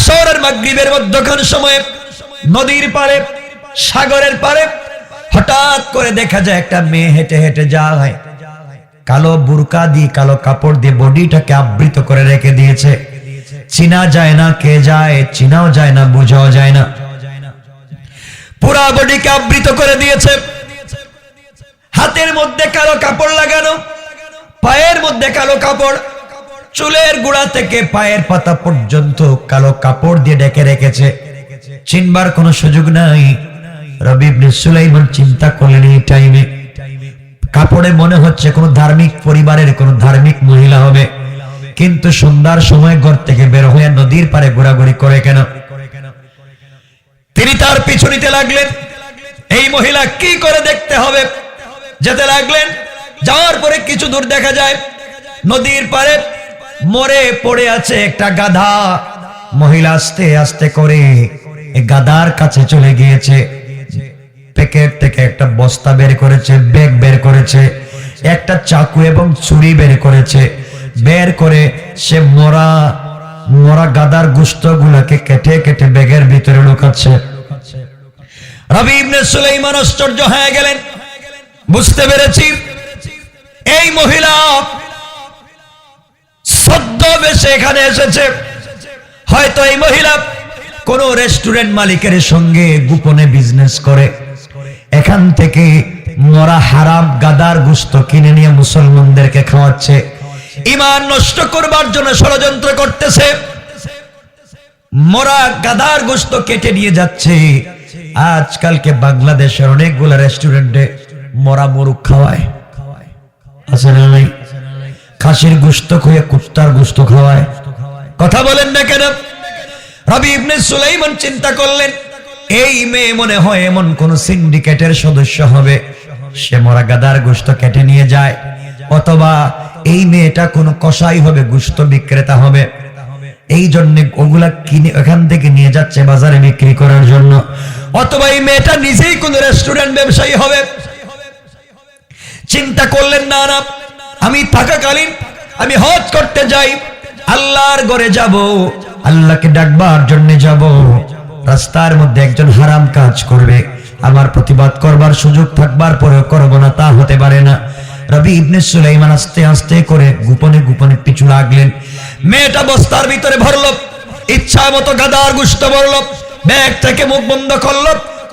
আসর আর মাগরিবের মধ্যখান সময়ে নদীর পারে সাগরের পারে হঠাৎ করে দেখা যায় একটা মেয়ে হেঁটে হেঁটে যায় কালো বুরকা দিয়ে কালো কাপড় দিয়ে বডিটাকে আবৃত করে রেখে দিয়েছে। চিনা যায় না কে যায়, চিনাও যায় না, বোঝাও যায় না। পুরা বডিকে আবৃত করে দিয়েছে। হাতের মধ্যে কালো কাপড় লাগানো, পায়ের মধ্যে কালো কাপড় চুলের গোড়া থেকে পায়ের পাতা পর্যন্ত কালো কাপড় দিয়ে ডেকে রেখেছে। চিনবার কোনো সুযোগ নাই। রবি সুলাইমান চিন্তা করলেন এই টাইমে কাপড়ে মনে হচ্ছে কোনো ধার্মিক পরিবারের কোনো ধার্মিক মহিলা হবে। কিন্তু সন্ধ্যার সময় ঘর থেকে বের হয়ে নদীর পারে ঘোরাঘুরি করে কেন? তিনি তার পিছু নিতে লাগলেন। এই মহিলা কি করে দেখতে হবে? যেতে লাগলেন। যাওয়ার পরে কিছু দূর দেখা যায়। নদীর পারে মরে পড়ে আছে একটা গাধা। মহিলা আস্তে আস্তে করে গাধার কাছে চলে গিয়েছে। প্যাকেট থেকে একটা বস্তা বের করেছে, ব্যাগ বের করেছে, একটা চাকু এবং ছুরি বের করেছে। বের করে সে মরা মরা গাদার গুস্ত গুলাকে কেটে কেটে ব্যাগের ভিতরে লুকাচ্ছে। রবি ইবনে সুলাইমান আশ্চর্য হয়ে গেলেন। বুঝতে পেরেছি এই মহিলা বেশে এখানে এসেছে। হয়তো এই মহিলা কোন রেস্টুরেন্ট মালিকের সঙ্গে গোপনে বিজনেস করে। এখান থেকে মরা হারাম গাদার গুস্ত কিনে নিয়ে মুসলমানদেরকে খাওয়াচ্ছে। ইমান নষ্ট করবার জন্য ষড়যন্ত্র করতেছে। মরা গাদার গোস্ত কেটে নিয়ে যাচ্ছে। আজকালকে বাংলাদেশের অনেকগুলো রেস্টুরেন্টে মরা মরুক খাওয়ায়। আছে না নাই? খাসির গুস্ত খুঁয়ে কুত্তার গোস্ত খাওয়ায়। কথা বলেন না কেন? রবি ইবনে সুলাইমান চিন্তা করলেন, এই মেয়ে মনে হয় এমন কোন সিন্ডিকেটের সদস্য হবে। সে মরা গাদার গোস্ত কেটে নিয়ে যায়, অথবা এই মেয়েটা কোনো কষাই হবে, গুস্ত বিক্রেতা হবে। এই জন্য ওগুলা কিনে এখান থেকে নিয়ে যাচ্ছে বাজারে বিক্রি করার জন্য। অথবা এই মেয়েটা নিজেই কোন রেস্টুরেন্ট ব্যবসায়ী হবে। চিন্তা করলেন, না না। আমি থাকাকালীন আমি হজ করতে যাই, আল্লাহর ঘরে যাব, আল্লাহকে ডাকবার জন্য যাব। রাস্তার মধ্যে একজন হারাম কাজ করবে, আমার প্রতিবাদ করবার সুযোগ থাকবার পরেও করব না, তা হতে পারে না। রবি ইবনে সুলাইমান আস্তে আস্তে করে গোপনে গোপনে পিছু লাগলেন। মেয়েটা বস্তার ভিতরে ভরলো, ইচ্ছা মতো গাদার গুষ্ট ভরলো, ব্যাগ থেকে মুখ বন্ধ করল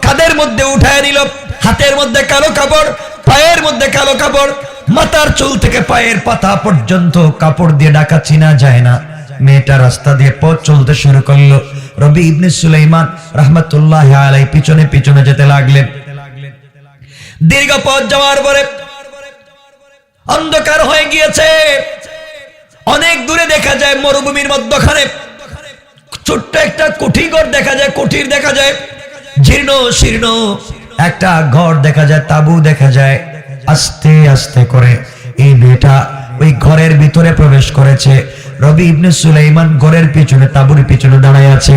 কাদের মধ্যে উঠায় নিল, হাতের মধ্যে কালো কাপড়, পায়ের মধ্যে কালো কাপড় মাথার চুল থেকে পায়ের পাতা পর্যন্ত কাপড় দিয়ে ডাকা চিনা যায় না। মেয়েটা রাস্তা দিয়ে পথ চলতে শুরু করল। রবি ইবনে সুলাইমান রহমতুল্লাহ আলাই পিছনে পিছনে যেতে লাগলেন। দীর্ঘ পথ যাওয়ার পরে অন্ধকার হয়ে গিয়েছে। অনেক দূরে দেখা যায় মরুভূমির মধ্যখানে। ছোট্ট একটা কুঠি ঘর দেখা যায়, কুঠির দেখা যায়। জীর্ণ শীর্ণ একটা ঘর দেখা যায়, তাবু দেখা যায়। আস্তে আস্তে করে এই মেয়েটা ওই ঘরের ভিতরে প্রবেশ করেছে। রবি ইবনে সুলাইমান ঘরের পিছনে, তাবুর পিছনে দাঁড়ায় আছে।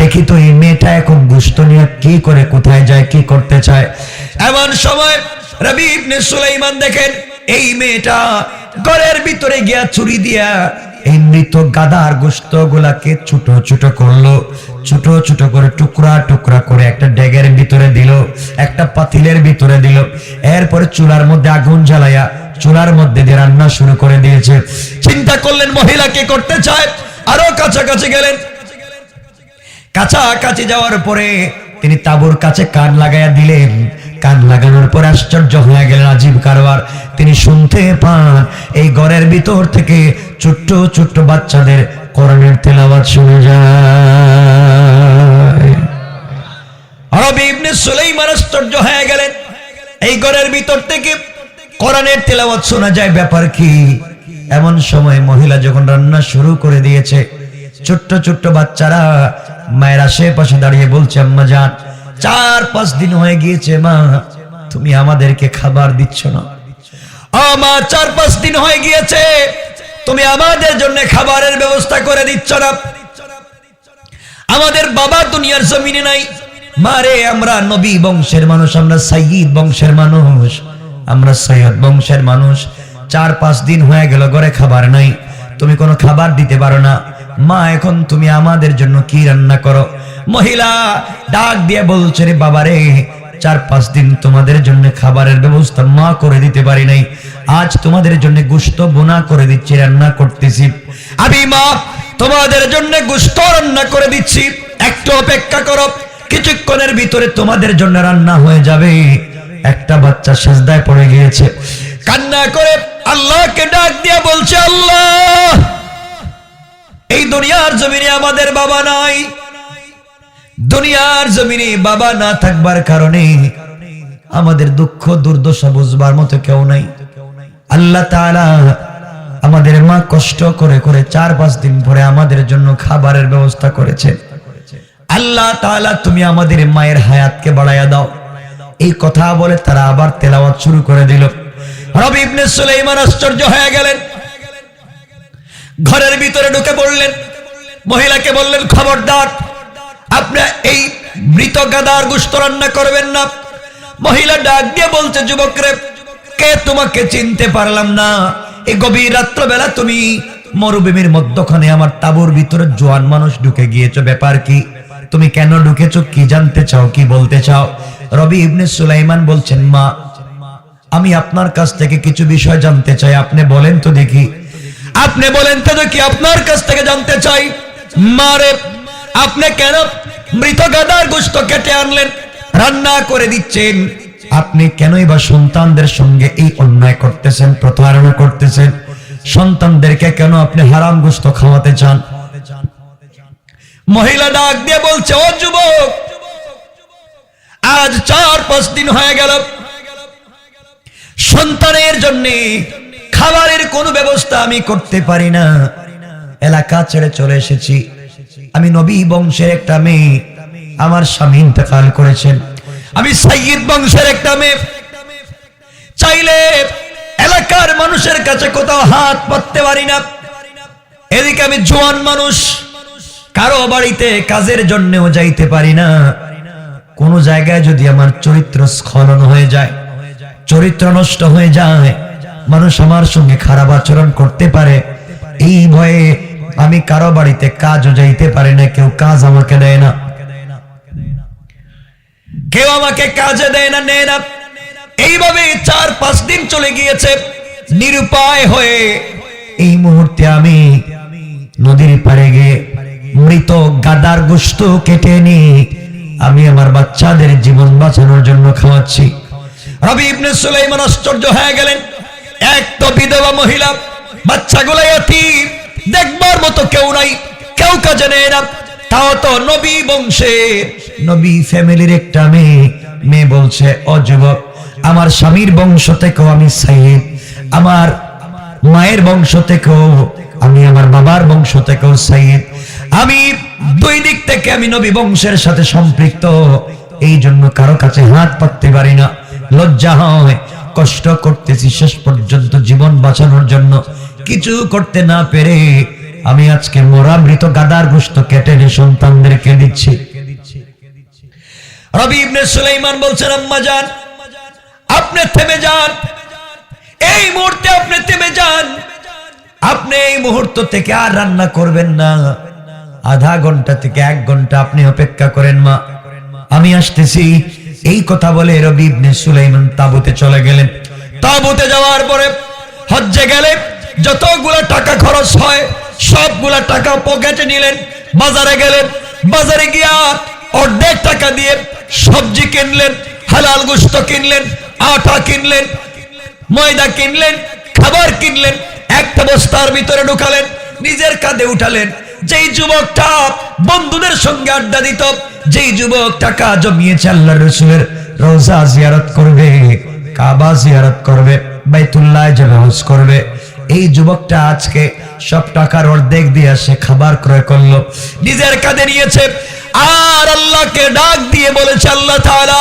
দেখি তো এই মেয়েটা এখন গুস্ত নিয়ে কি করে কোথায় যায়, কি করতে চায়? এমন সময় রবি ইবনে সুলাইমান দেখেন, এই মেয়েটা ঘরের ভিতরে গিয়া ছুরি দিয়া এই মৃত গাদার গোস্ত গুলাকে ছোট ছোট করল, ছোট ছোট করে টুকরা টুকরা করে একটা ডেগের ভিতরে দিল, একটা পাতিলের ভিতরে দিল। এরপরে চুলার মধ্যে আগুন জ্বালাইয়া চুলার মধ্যে দিয়ে রান্না শুরু করে দিয়েছে। চিন্তা করলেন, মহিলা কে করতে চায়? আরও কাছাকাছি গেলেন। কাছাকাছি যাওয়ার পরে তিনি তাবুর কাছে কান লাগাইয়া দিলেন। কান লাগানোর পর আশ্চর্য হয়ে গেলেন আজীব কারবার তিনি শুনতে পান, এই ঘরের ভিতর থেকে ছোট্ট ছোট্ট বাচ্চাদের কোরআনের তেলাওয়াত শুনে যায়। হয়ে গেলেন, এই ভিতর থেকে শোনা যায়। ব্যাপার কি? এমন সময় মহিলা যখন রান্না শুরু করে দিয়েছে, ছোট্ট ছোট্ট বাচ্চারা মায়ের আশেপাশে দাঁড়িয়ে বলছে, আম্মা, যান। চার পাঁচ দিন হয়ে গিয়েছে, মা। তুমি আমাদেরকে খাবার দিচ্ছ না। আমার চার পাঁচ দিন হয়ে গিয়েছে। তুমি আমাদের জন্য খাবারের ব্যবস্থা করে দিচ্ছ না। আমাদের বাবা দুনিয়ার জমিনে নাই। মারে আমরা নবী বংশের মানুষ, আমরা সাইয়দ বংশের মানুষ। আমরা সৈয়দ বংশের মানুষ। চার পাঁচ দিন হয়ে গেল, ঘরে খাবার নাই। তুমি কোনো খাবার দিতে পারো না। মা, এখন তুমি আমাদের জন্য কি রান্না করো? মহিলা ডাক দিয়ে বলছে, রে বাবা রে চার পাঁচ দিন তোমাদের জন্য খাবারের ব্যবস্থা মা করে দিতে পারি নাই। আজ তোমাদের জন্য গুস্ত বোনা করে দিচ্ছি, রান্না করতেছি। আমি মা, তোমাদের জন্য গুস্ত রান্না করে দিচ্ছি। একটু অপেক্ষা করো, কিছুক্ষণের ভিতরে তোমাদের জন্য রান্না হয়ে যাবে। একটা বাচ্চা সেজদায় পড়ে গিয়েছে। কান্না করে আল্লাহকে ডাক দিয়ে বলছে, আল্লাহ, এই দুনিয়ার জমিনে আমাদের বাবা নাই। দুনিয়ার জমিনে বাবা না থাকবার কারণে আমাদের দুঃখ, দুর্দশা বুঝবার মতো কেউ নাই। আল্লাহ তাআলা আমাদের মা কষ্ট করে করে চার, পাঁচ দিন পরে আমাদের জন্য খাবারের ব্যবস্থা করেছে আল্লাহ তাআলা তুমি আমাদের মায়ের হায়াতকে বাড়াইয়া দাও। এই কথা বলে তারা আবার তেলাওয়াত শুরু করে দিল। রবি ইবনে সুলাইমান আশ্চর্য হয়ে গেলেন। ঘরের ভিতরে ঢুকে পড়লেন। মহিলাকে বললেন, খবরদার আপনি এই মৃত গাদার গুস্ত রান্না করবেন না। মহিলা ডাক দিয়ে বলছে, যুবকরে, কে তোমাকে চিনতে পারলাম না? এই গভীর রাত্রবেলা তুমি মরুভূমির মধ্যখানে আমার তাবুর ভিতরে জোয়ান মানুষ ঢুকে গিয়েছো। ব্যাপার কি? তুমি কেন ঢুকেছো? কি জানতে চাও? কি বলতে চাও? রবি ইবনে সুলাইমান বলছেন, মা, আমি আপনার কাছ থেকে কিছু বিষয় জানতে চাই। আপনি বলেন তো দেখি। আপনি বলেন তো দেখি, আপনার কাছ থেকে জানতে চাই। মারে আপনি কেন মৃত গাদার গোস্ত কেটে আনলেন, রান্না করে দিচ্ছেন। আপনি কেনই বা সন্তানদের সঙ্গে এই অন্যায় করতেছেন, প্রতারণা করতেছেন? সন্তানদেরকে কেন আপনি হারাম গোস্ত খাওয়াতে চান? মহিলা ডাক দিয়ে বলছে, ও যুবক, আজ চার পাঁচ দিন হয়ে গেল। সন্তানের জন্য খাবারের কোনো ব্যবস্থা আমি করতে পারি না। এলাকা ছেড়ে চলে এসেছি। আমি নবী বংশের একটা মেয়ে। আমার স্বামী ইন্তেকাল করেছেন। আমি সাইয়দ বংশের একটা মেয়ে। চাইলে এলাকার মানুষের কাছে কোথাও হাত পাততে পারি না। এদিকে আমি জোয়ান মানুষ। কারও বাড়িতে কাজের জন্যও যাইতে পারি না। কোন জায়গায় যদি আমার চরিত্র স্খলন হয়ে যায়, চরিত্র নষ্ট হয়ে যায়, মানুষ আমার সঙ্গে খারাপ আচরণ করতে পারে। এই ভয়ে আমি কারও বাড়িতে কাজও যাইতে পারি না, কেউ কাজ আমাকে দেয় না। কেউ আমাকে কাজে দেয় না, নেয় না। এইভাবে চার পাঁচ দিন চলে গিয়েছে, নিরুপায় হয়ে। এই মুহূর্তে আমি নদীর পাড়ে গিয়ে মৃত গাদার গোস্ত কেটে নি আমি আমার বাচ্চাদের জীবন বাঁচানোর জন্য খাওয়াচ্ছি। রবি ইবনে সুলাইমান আশ্চর্য হয়ে গেলেন। এক তো বিধবা মহিলা, বাচ্চাগুলো এতিম। দেখবার মতো কেউ নাই, কেউ কাজে নেয় না। তাও তো নবী বংশে। নবী ফ্যামিলির একটা মেয়ে মেয়ে বলছে, ও যুবক, আমার স্বামীর বংশ থেকেও আমি সাইদ আমার মায়ের বংশ থেকেও আমি আমার বাবার বংশ থেকেও সাইদ আমি দুই দিক থেকে আমি নবী বংশের সাথে সম্পৃক্ত, এই জন্য কারও কাছে হাত পাততে পারি না। লজ্জা হয়, কষ্ট করতেছি শেষ পর্যন্ত জীবন বাঁচানোর জন্য। কিছু করতে না পেরে আমি আজকে মোরা মৃত গাদার গোস্ত কেটে এনে সন্তানদেরকে দিচ্ছি। রবি ইবনে সুলাইমান বলছেন, আম্মা যান, আপনি থেমে যান। এই মুহূর্তে আপনি থেমে যান। আপনি এই মুহূর্ত থেকে আর রান্না করবেন না। আধা ঘণ্টা থেকে এক ঘণ্টা আপনি অপেক্ষা করেন, মা। আমি আসতেছি। এই কথা বলে রবি ইবনে সুলাইমান তাবুতে চলে গেলেন। তাবুতে যাওয়ার পরে হজ্জে গেলে যতগুলা টাকা খরচ হয়, সবগুলা টাকা পকেটে নিলেন, বাজারে গেলেন, বাজারে গিয়া অর্ধেক টাকা দিয়ে সবজি কিনলেন, হালাল গোস্ত কিনলেন, আটা কিনলেন, ময়দা কিনলেন, খাবার কিনলেন, একটা বস্তার ভিতরে ঢুকালেন, নিজের কাঁধে উঠালেন। যেই যুবকটা বন্ধুদের সঙ্গে আড্ডা দিত, যেই যুবক টাকা জমিয়েছে আল্লাহ রসুলের রোজা জিয়ারত করবে, কাবা জিয়ারত করবে, বাইতুল্লাহ যাবে করবে এই যুবকটা আজকে সব টাকার অর্ধেক দিয়ে সে খাবার ক্রয় করল। নিজের কাঁধে নিয়েছে। আর আল্লাহকে ডাক দিয়ে বলেছে, আল্লাহ তাআলা,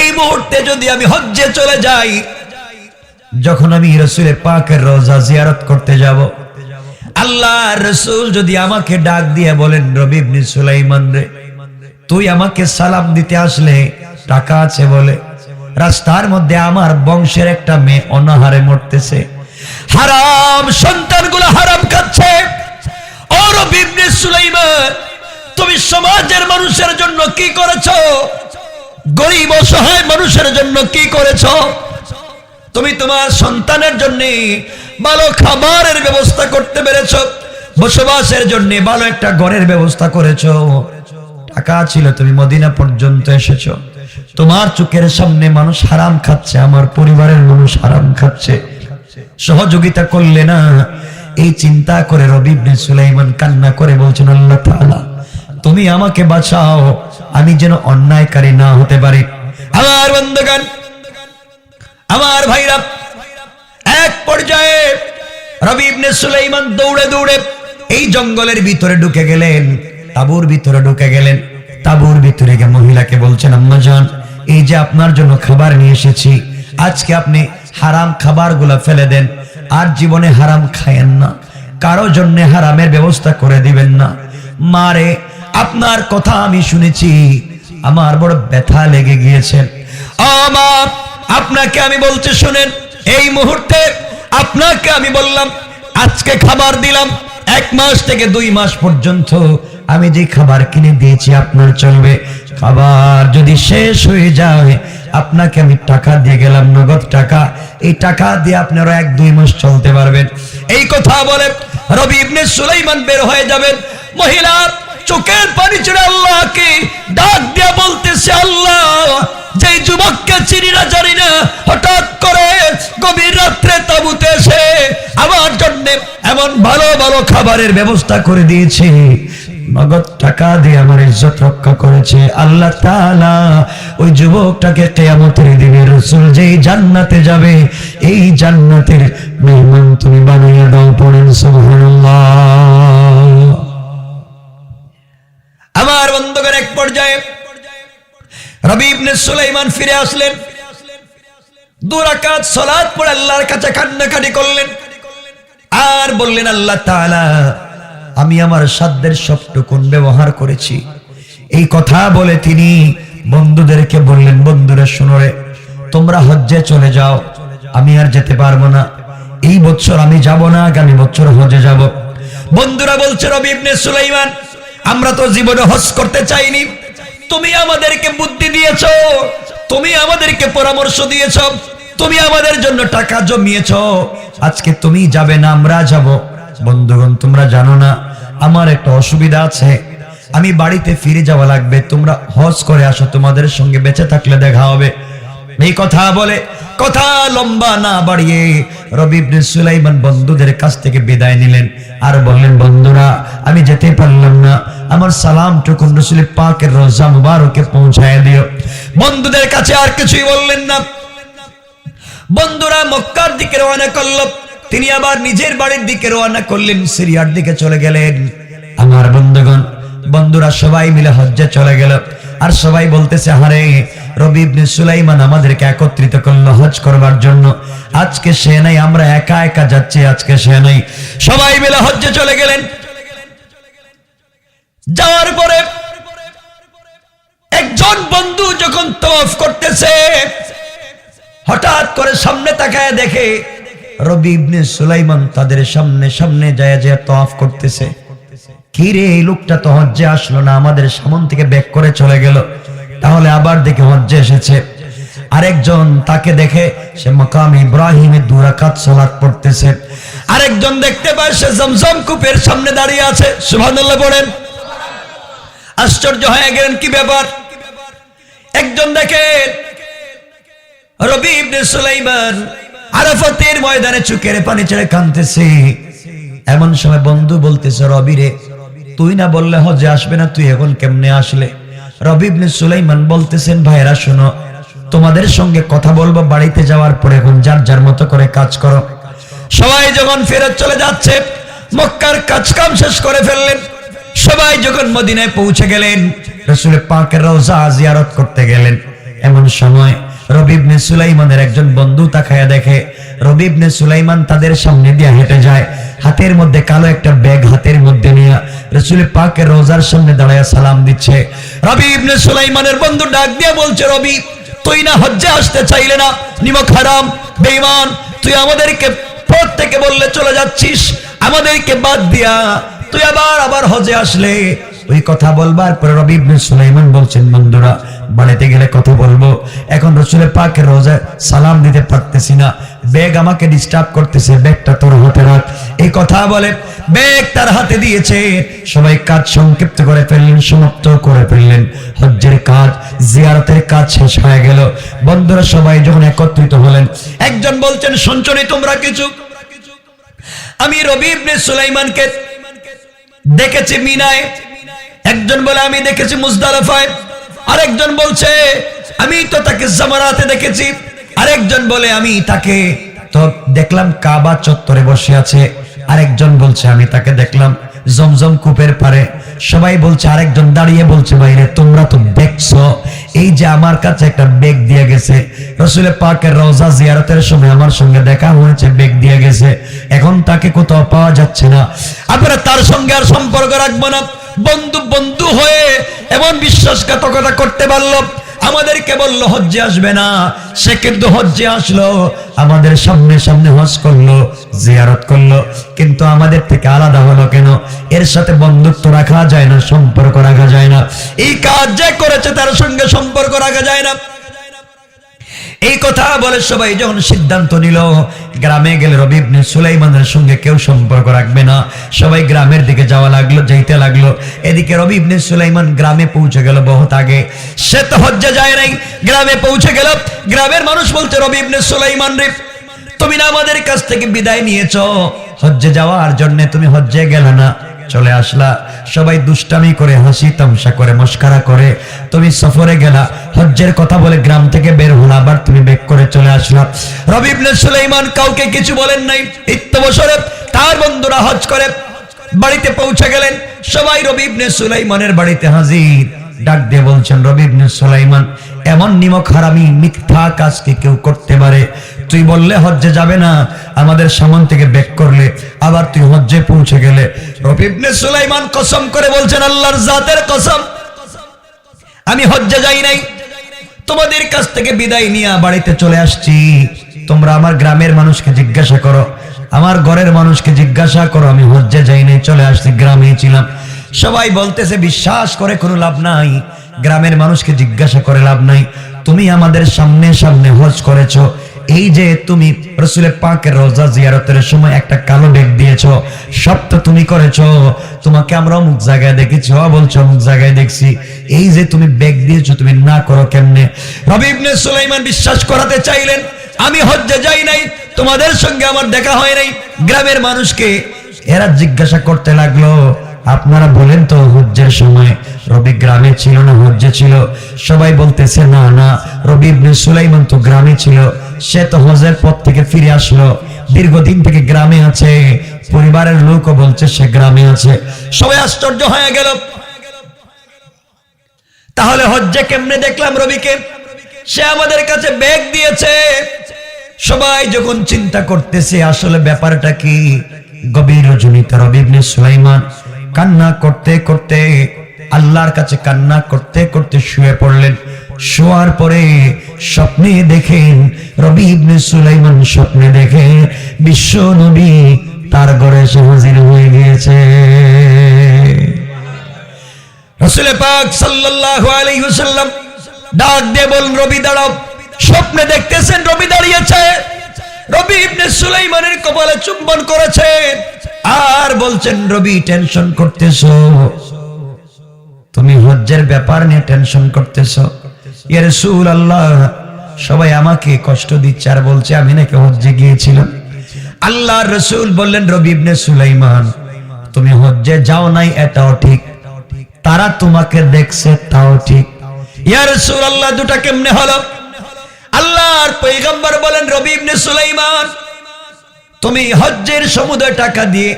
এই মুহূর্তে যদি আমি হজ্জে চলে যাই, যখন আমি রসুলের পাকের রোজা জিয়ারত করতে যাব আল্লাহ রসুল যদি আমাকে ডাক দিয়ে বলেন, রবি ইবনে সুলাইমান রে, তুই আমাকে সালাম দিতে আসলে, টাকা আছে বলে রাস্তার মধ্যে আমার বংশের একটা মেয়ে অনাহারে মরতেছে। হারাম সন্তানগুলো হারাম খাচ্ছে। তুমি সমাজের মানুষের জন্য কি করেছ? গরিব অসহায় মানুষের জন্য কি করেছ? তুমি তোমার সন্তানের জন্য ভালো খাবারের ব্যবস্থা করতে পেরেছ। বসবাসের জন্য ভালো একটা ঘরের ব্যবস্থা করেছ। টাকা ছিল, তুমি মদিনা পর্যন্ত এসেছ। তোমার চোখের সামনে মানুষ হারাম খাচ্ছে, আমার পরিবারের মানুষ হারাম খাচ্ছে। সহযোগিতা করলে না, এই চিন্তা করে রবিবনে সুলাইমান কান্না করে বলছেন, আল্লাহ তাআলা, তুমি আমাকে বাঁচাও, আমি যেন অন্যায়কারী না হতে পারি। আমার বন্ধুগণ, আমার ভাইরা, এক পর্যায়ে রবি ইবনে সুলাইমান দৌড়ে দৌড়ে এই জঙ্গলের ভিতরে ঢুকে গেলেন, তাবুর ভিতরে ঢুকে গেলেন। তাবুর ভিতরে গিয়ে মহিলাকে বলছেন আম্মাজান এই যে আপনার জন্য খাবার নিয়ে এসেছি, আজকে আপনি হারাম খাবারগুলা ফেলে দেন, আর জীবনে হারাম খায়েন না। কারও জন্য হারামের ব্যবস্থা করে দিবেন না। মারে, আপনার কথা আমি শুনেছি, আমার বড় ব্যথা লেগে গিয়েছে। আমার আপনাকে আমি বলতে শুনেন, এই মুহূর্তে আপনাকে আমি বললাম, আজকে খাবার দিলাম, এক মাস থেকে দুই মাস পর্যন্ত আমি যে খাবার কিনে দিয়েছি, আপনার চলবে। খাবার যদি শেষ হয়ে যায়, আপনাকে আমি টাকা দিয়ে গেলাম, নগদ টাকা। এই টাকা দিয়ে আপনারা এক দুই মাস চলতে পারবেন। এই কথা বলে রবি ইবনে সুলাইমান বের হয়ে যাবেন। মহিলা, চোখের পানি ছেড়ে আল্লাহকে ডাক দিয়া বলতেছে, আল্লাহ যে যুবককে চিনি না, জানি না, হঠাৎ করে গভীর রাত্রে তাবুতে এসে আমার জন্য এমন ভালো ভালো খাবারের ব্যবস্থা করে দিয়েছে। নগদ টাকা দিয়ে আমার ইজ্জত রক্ষা করেছে। আল্লাহ তাআলা ওই যুবকটাকে কেয়ামতের দিনে রসুল যেই জান্নাতে যাবে, এই জান্নাতের মেহমান তুমি বানিয়ে দাও পড়েন আমার বন্ধুগণ, এক পর্যায়ে রবি ইবনে সুলাইমান ফিরে আসলেন। দুরাকাত সালাত পড়ে আল্লাহর কাছে কান্নাকাটি করলেন। আর বললেন, আল্লাহ তাআলা আমি আমার সাধ্যের সবটুকুন ব্যবহার করেছি। এই কথা বলে তিনি বন্ধুদেরকে বললেন, বন্ধুরা শুনরে তোমরা হজ্জে চলে যাও, আমি আর যেতে পারব না। এই বছর আমি যাব না, আগামী বছর হজে যাব। বন্ধুরা বলছে, রবি ইবনে সুলাইমান, আমরা তো জীবনে হজ করতে চাইনি। তুমি আমাদেরকে বুদ্ধি দিয়েছ, তুমি আমাদেরকে পরামর্শ দিয়েছ, তুমি আমাদের জন্য টাকা জমিয়েছ। আজকে তুমি যাবে না, আমরা যাব। বন্ধুগণ, তোমরা জানো না, আমার একটা অসুবিধা আছে। আমি বাড়িতে ফিরে যাওয়া লাগবে, তোমরা হজ করে আসো, তোমাদের সঙ্গে বেঁচে থাকলে দেখা হবে। এই কথা বলে, কথা লম্বা না বাড়িয়ে রবি সুলাইমান বন্ধুদের কাছ থেকে বিদায় নিলেন। আর বললেন, বন্ধুরা, আমি যেতে পারলাম না, আমার সালাম টুকুন রসুল পাকের রোজা মুবারকে পৌঁছায় দিও। বন্ধুদের কাছে আর কিছুই বললেন না। বন্ধুরা, মক্কার দিকে রওনা করল। তিনি আবার নিজের বাড়ির দিকে রওনা করলেন, সিরিয়ার দিকে চলে গেলেন। আমার বন্ধুগণ, বন্ধুরা সবাই মিলে হজ্জে চলে গেল। আর সবাই বলতেছে হারে রবি ইবনে সুলাইমান আমাদেরকে একত্রিত করল হজ করবার জন্য। আজকে সে নাই, আমরা একা একা যাচ্ছি, আজকে সে নাই। সবাই মিলে হজ্জে চলে গেলেন। যাওয়ার পরে একজন বন্ধু যখন তফ করতেছে, হঠাৎ করে সামনে তাকায় দেখে রবি ইবনে সুলাইমান তাদের সামনে সামনে যায় যায় তফ করতেছে। কি রে এই লোকটা তো হজ্জে আসলো না, আমাদের সামন থেকে ব্যাক করে চলে গেল। তাহলে আবার দেখে হজ্জে এসেছে। আরেকজন তাকে দেখে সে মকাম ইব্রাহিমের দুরাকাত সালাত পড়তেছে। আরেকজন দেখতে পায় সে জমজম কূপের সামনে দাঁড়িয়ে আছে। সুবহানাল্লাহ পড়েন আশ্চর্য হয়ে গেলেন, কি ব্যাপার? একজন দেখেন রবি ইবনে সুলাইমান আরাফাতের ময়দানে চুকের পানি ছেড়ে কাঁদতেছে। এমন সময় বন্ধু বলতেছে, রবি রে, তুই না বললে হজে আসবে না, তুই এখন কেমনে আসলে? রবি ইবনে সুলাইমান বলতেছেন ভাইরা শোনো, তোমাদের সঙ্গে কথা বলব, বাড়িতে যাওয়ার পরে এখন যার যার মতো করে কাজ করো। সবাই যখন ফেরত চলে যাচ্ছে, মক্কার কাজ কাম শেষ করে ফেললেন। সবাই যখন মদিনায় পৌঁছে গেলেন, রসুলের পাকের রওজা জিয়ারত করতে গেলেন। এমন সময় রবিবনে সুলাইমানের একজন বন্ধু তাকায়া দেখে রবিবনে সুলাইমান তাদের সামনে দিয়ে হেঁটে যায়, হাতের মধ্যে কালো একটা ব্যাগ হাতের মধ্যে নিয়ে রসুল পাকের রোজার সামনে দাঁড়ায় সালাম দিচ্ছে। রবি ইবনে সুলাইমানের বন্ধু ডাক দিয়ে বলছে, রবি, তুই না হজ্জে আসতে চাইলে না? নিমক হারাম, বেঈমান, তুই আমাদেরকে প্রত্যেকে বললে চলে যাচ্ছিস, আমাদেরকে বাদ দিয়া। তুই আবার আবার হজে আসলে। ওই কথা বলবার পরে রবি ইবনে সুলাইমান বলছেন, বন্ধুরা বাড়িতে গেলে কথা বলব? এখন রসুলের পাকে রোজা সালাম দিতে পারতেছি না। ব্যাগ আমাকে ডিস্টার্ব করতেছে ব্যাগটা তোর হাতে রাখ। এই কথা বলে ব্যাগ তার হাতে দিয়েছে। সবাই কাজ সংক্ষিপ্ত করে ফেললেন, সমাপ্ত করে ফেললেন। হজ্জের কাজ, জিয়ারতের কাজ শেষ হয়ে গেল। বন্ধুরা সবাই যখন একত্রিত হলেন, একজন বলছেন সঞ্চনে তোমরা কিছু? আমি রবি সুলাইমানকে দেখেছি মিনায়। একজন বলে, আমি দেখেছি মুজদালাফায়। আরেকজন বলছে, আমি তো তাকে জামারাতে দেখেছি। আরেকজন বলে, আমি তাকে তো দেখলাম কাবা চত্বরে বসে আছে। আরেকজন বলছে, আমি তাকে দেখলাম জমজম কূপের পারে সবাই বলছে, আরেকজন দাঁড়িয়ে বলছে, বাইরে তোমরা তো দেখছ, এই যে আমার কাছে একটা বেগ দিয়ে গেছে। রসুলের পাকের রওজা জিয়ারতের সময় আমার সঙ্গে দেখা হয়েছে, বেগ দিয়ে গেছে। এখন তাকে কোথাও পাওয়া যাচ্ছে না। আপনারা তার সঙ্গে আর সম্পর্ক রাখব না। বন্ধু বন্ধু হয়ে এমন বিশ্বাসঘাতকতা করতে পারল, আমাদেরকে বলল, হজ্জে আসবে না। সে কিন্তু হজ্জে আসলো, আমাদের সামনে সামনে হজ করল, জিয়ারত করল। কিন্তু আমাদের থেকে আলাদা হলো কেন? এর সাথে বন্ধুত্ব রাখা যায় না, সম্পর্ক রাখা যায় না। এই কাজ যে করেছে, তার সঙ্গে সম্পর্ক রাখা যায় না। এই কথা বলে সবাই যখন সিদ্ধান্ত নিল, গ্রামে গেলে রবি সুলাইমানের সঙ্গে কেউ সম্পর্ক রাখবে না। সবাই গ্রামের দিকে যাওয়া লাগল, যাইতে লাগল। এদিকে রবি ইবনে সুলাইমান গ্রামে পৌঁছে গেল বহুত আগে। সে তো হজ্জে যায় নাই, গ্রামে পৌঁছে গেল। গ্রামের মানুষ বলছে, রবি ইবনে সুলাইমান রে, তুমি না আমাদের কাছ থেকে বিদায় নিয়েছো। হজ্জে যাওয়ার জন্য তুমি হজ্জে গেলে না, চলে আসলা। সবাই দুষ্টামি করে, হাসি তামসা করে, মস্কারা করে, তুমি সফরে গেলা, হজ্জের কথা বলে গ্রাম থেকে বের হলা, আবার তুমি বেক করে চলে আসলা। রবি সুলাইমান কাউকে কিছু বলেন নাই। ইত্য বছরে তার বন্ধুরা হজ করে, বাড়িতে পৌঁছে গেলেন। সবাই রবি ইবনে সুলাইমানের বাড়িতে হাজির। ডাক দিয়ে বলছেন, রবি ইবনে সুলাইমান, এমন নিমক হারামি, মিথ্যা কাজ কি কেউ করতে পারে তুই বললে হজ্জে যাবে না, আমাদের সামন থেকে বেক করলে, আবার তুই হজ্জে পৌঁছে গেলে। সুলাইমান কসম করে বলছেন, আল্লাহর জাতের কসম। আমি হজ্জে যাই নাই। তোমাদের কাছ থেকে বিদায় নিয়ে বাড়িতে চলে আসছি। তোমরা আমার গ্রামের মানুষকে জিজ্ঞাসা করো, আমার ঘরের মানুষকে জিজ্ঞাসা করো, আমি হজ্জে যাই নাই, চলে আসছি, গ্রামে ছিলাম। সবাই বলতেছে, বিশ্বাস করে কোনো লাভ নাই। গ্রামের মানুষকে জিজ্ঞাসা করে লাভ নাই। তুমি আমাদের সামনে সামনে হজ করেছ। এই যে তুমি রসুলের পাকের রোজা জিয়ারতের সময় একটা কালো বেগ দিয়েছ সব তো তুমি করেছ, তোমাকে আমরা অমুক জায়গায় দেখেছি ও বলছো অমুক জায়গায় দেখছি। এই যে তুমি বেগ দিয়েছ, তুমি না করো কেমনে? রবি ইবনে সুলাইমান বিশ্বাস করাতে চাইলেন, আমি হজ্জে যাই নাই, তোমাদের সঙ্গে আমার দেখা হয় নাই। গ্রামের মানুষকে এরা জিজ্ঞাসা করতে লাগল আপনারা বলেন তো, হজ্জের সময় রবি গ্রামে ছিল না, হজ্জে ছিল? সবাই বলতেছে, না না, রবি ইবনে সুলাইমান তো গ্রামে ছিল। সে তো হজের পর থেকে ফিরে আসলো। দীর্ঘদিন থেকে গ্রামে আছে। পরিবারের লোকও বলছে, সে গ্রামে আছে। সবাই আশ্চর্য হয়ে গেল। তাহলে হজ্জে কেমনে দেখলাম রবিকে? সে আমাদের কাছে ব্যাগ দিয়েছে। সবাই যখন চিন্তা করতেছে, আসলে ব্যাপারটা কি? গভীর রজনীতে রবি ইবনে সুলাইমান কান্না করতে করতে, আল্লাহর কাছে কান্না করতে করতে শুয়ে পড়লেন। শোয়ার পরে স্বপ্নে দেখেন, রবি ইবনে সুলাইমান স্বপ্নে দেখে বিশ্ব নবী তার ঘরে এসে হাজির হয়ে গিয়েছে। রসুল পাক সাল্লাল্লাহু আলাইহি ওয়াসাল্লাম ডাক দিয়ে বলেন রবি দাঁড়াও। স্বপ্নে দেখতেছেন, রবি দাঁড়িয়েছে। রবি ইবনে সুলাইমানের কপালে চুম্বন করেছে। আর বলছেন, রবি টেনশন করতেছো। তুমি হজ্জের ব্যাপার নিয়ে টেনশন করতেছো। ইয়া রাসূল আল্লাহ সবাই আমাকে কষ্ট দিচ্ছে আর বলছে, আমি নাকি হজ্জে গিয়েছিলাম। আল্লাহর রসুল বললেন, রবি ইবনে সুলাইমান, তুমি হজ্জে যাও নাই, এটাও ঠিক। তারা তোমাকে দেখছে, তাও ঠিক। ইয়া রাসূলুল্লাহ, দুটা কেমনে হলো? আল্লাহর পয়গম্বর বলেন, রবি ইবনে সুলাইমান তুমি হজ্জের সমুদয় টাকা দিয়ে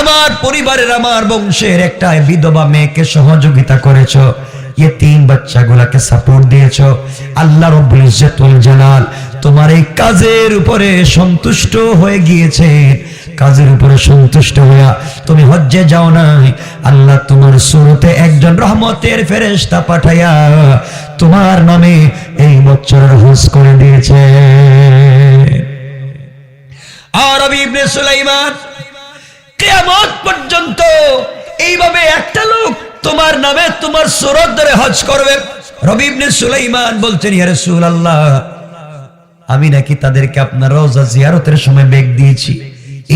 আমার পরিবারের, আমার বংশের একটা বিধবা মেয়েকে সহযোগিতা করেছ তিন বাচ্চাগুলাকে সাপোর্ট দিয়েছ। আল্লাহ রব্বুল ইজ্জতুল জালাল তোমার এই কাজের উপরে সন্তুষ্ট হয়ে গিয়েছে কাজের উপরে সন্তুষ্ট হইয়া তুমি হজ্জে যাও নাই। আল্লাহ তোমার সুরতে একজন রহমতের ফেরেশতা পাঠাইয়া তোমার নামে এই বছরের হজ করে দিয়েছে। আর ইবনে সুলাইমান পর্যন্ত এইভাবে একটা লোক তোমার নামে তোমার সুরত ধরে হজ করবে। সুলাইমান বলছেন আমি নাকি তাদেরকে আপনার রওজা জিয়ারতের সময় বেগ দিয়েছি।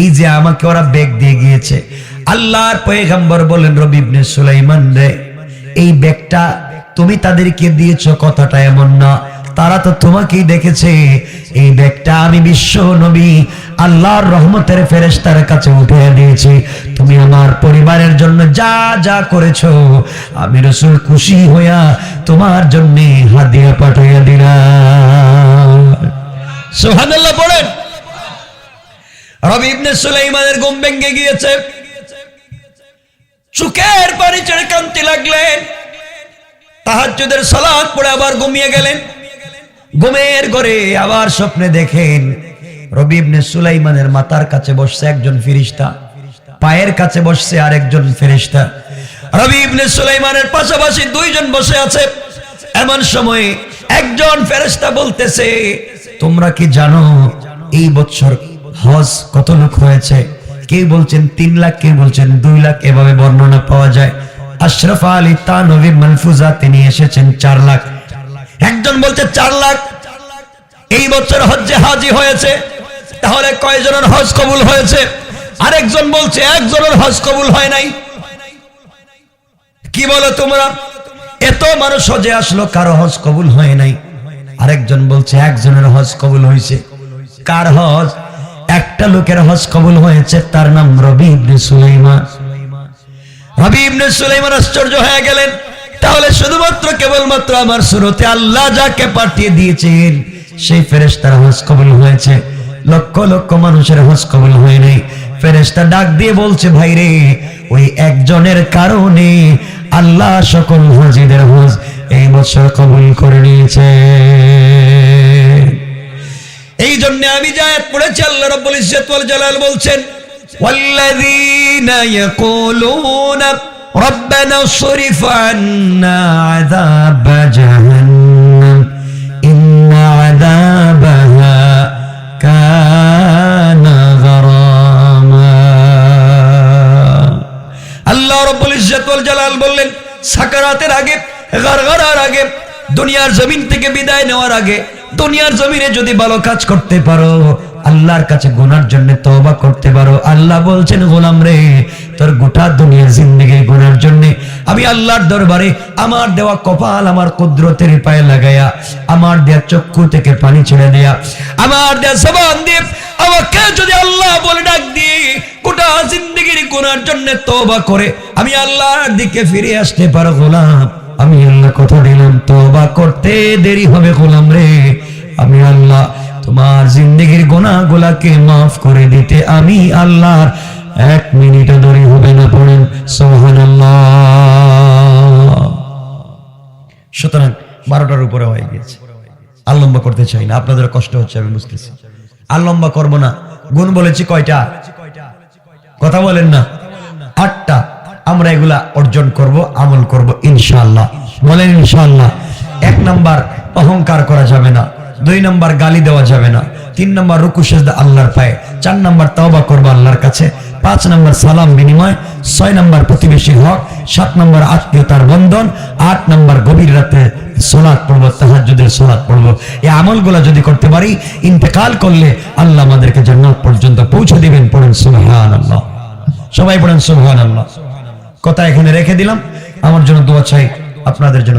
এই যে আমাকে ওরা বেগ দিয়ে গিয়েছে। আল্লাহর পয়গম্বর বলেন রবি ইবনে সুলাইমান রে, এই বেগটা তুমি তাদেরকে দিয়েছ, কথাটা এমন না। তারা তো তোমাকেই দেখেছে। এই ব্যাগটা আমি বিশ্ব নবী আল্লাহর রহমতের ফেরেশতার কাছে উঠে দিয়েছি। তুমি আমার পরিবারের জন্য যা যা করেছ, আমি রসুল খুশি হইয়া তোমার জন্য হাদিয়া পাঠাইয়া দিলাম। সুবহানাল্লাহ পড়েন। রবি ইবনে সুলাইমানের ঘুম ভেঙে গিয়েছে। চুকের পানি ছেড়ে কান্তি লাগলেন। তাহাজ্জুদের সালাত পড়ে আবার ঘুমিয়ে গেলেন। ঘুমের ঘরে আবার স্বপ্নে দেখেন রবি ইবনে সুলাইমানের মাথার কাছে বসছে একজন ফিরিস্তা, পায়ের কাছে বসছে আরেকজন ফেরিস্তা। রবি ইবনে সুলাইমানের পাশাপাশি দুইজন বসে আছে। এমন সময়ে একজন ফেরেশতা বলতেছে, তোমরা কি জানো এই বছর হজ কত লোক হয়েছে? কে বলছেন তিন লাখ কে বলছেন দুই লাখ, এভাবে বর্ণনা পাওয়া যায়। আশরাফ আলী তানভী মালফুজা তিনি এসেছেন চার লাখ। একজন বলছে, চার লাখ। এই বছর হজ্জে হাজি হয়েছে। তাহলে কয়জনের হজ কবুল হয়েছে? আরেকজন বলছে, একজনের হজ কবুল হয় নাই। কি বলো তোমরা? এত মানুষ হজে আসলো, কারও হজ কবুল হয় নাই। আরেকজন বলছে, একজনের হজ কবুল হয়েছে। কার হজ? একটা লোকের হজ কবুল হয়েছে, তার নাম রবি ইবনে সুলাইমান। রবি ইবনে সুলাইমান আশ্চর্য হয়ে গেলেন। তাহলে শুধুমাত্র কেবলমাত্র আমার সুরতে আল্লাহ যাকে পাঠিয়ে দিয়েছেন সেই ফেরেশতার হজ কবুল হয়েছে লক্ষ লক্ষ মানুষের হজ কবুল হয় নাই ফেরেশতা ডাক দিয়ে বলছে ভাই রে ওই একজনের কারণে আল্লাহ সকল হাজিদের হজ এই বছর কবুল করে নিয়েছে এই জন্য আমি জায়াত পড়েছি আল্লাহ রাব্বুল ইজ্জত ওয়াল জালাল বলছেন والذين يقولون ربنا اصرف عنا عذاب جهنم إن عذابها كان غراما আল্লাহ রব্বুল ইজ্জত ওয়াল জালাল বললেন সাকারাতের আগে গারগারার আগে দুনিয়ার জমিন থেকে বিদায় নেওয়ার আগে দুনিয়ার জমিনে যদি ভালো কাজ করতে পারো আল্লাহর কাছে গুনার জন্য তওবা করতে পারো আল্লাহ বলছেন গোলাম রে তোর গোটা দুনিয়ার জিন্দগি গুনার জন্য আমি আল্লাহর দরবারে আমার দেওয়া কপাল, আমার কুদরতের পায়ে লাগায়া, আমার দেয়া চক্ষু থেকে পানি ছেড়ে দেয়া, আমার দেয়া জবান দিয়ে আমাকে যদি আল্লাহ বলে ডাক দিয়ে গোটা জিন্দগির গুনার জন্য তওবা করে, আমি আল্লাহর দিকে ফিরে আসতে পারো গোলাম আমি আল্লাহ কথা দিলাম, তওবা করতে দেরি হবে গোলাম রে। আমি আল্লাহ, তোমার জিন্দগির গোনাগুলাকে মাফ করে দিতে আমি আল্লাহর এক মিনিট দেরি হবে না পড়েন, সুবহানাল্লাহ। সুতরাং বারোটার উপরে হয়ে গিয়েছে। আর লম্বা করতে চাই না, আপনাদের কষ্ট হচ্ছে, আমি বুঝতেছি। আর লম্বা করব না, গুণ বলেছি কয়টা? কথা বলেন না। আটটা। আমরা এগুলা অর্জন করব, আমল করব, ইনশাআল্লাহ। বলেন ইনশাআল্লাহ। এক নাম্বার, অহংকার করা যাবে না। দুই নাম্বার, গালি দেওয়া যাবে না। তিন নাম্বার রুকু সেজদা আল্লাহর পায়ে। চার নাম্বার, তওবা করব আল্লাহর কাছে। পাঁচ নাম্বার সালাম বিনিময়, ছয় নাম্বার প্রতিবেশী হক, সাত নাম্বার আত্মীয়তার বন্ধন, আট নাম্বার গভীর রাতে সোলাদ পড়ব, তাহাজ্জুদের সোলাদ পড়ব। এই আমলগুলা যদি করতে পারি, ইন্তেকাল করলে আল্লাহ আমাদেরকে জান্নাত পর্যন্ত পৌঁছে দিবেন, পড়েন সুবহানাল্লাহ। সবাই পড়েন সুবহানাল্লাহ। কথা এখানে রেখে দিলাম। আমার জন্য দোয়া চাই, আপনাদের জন্য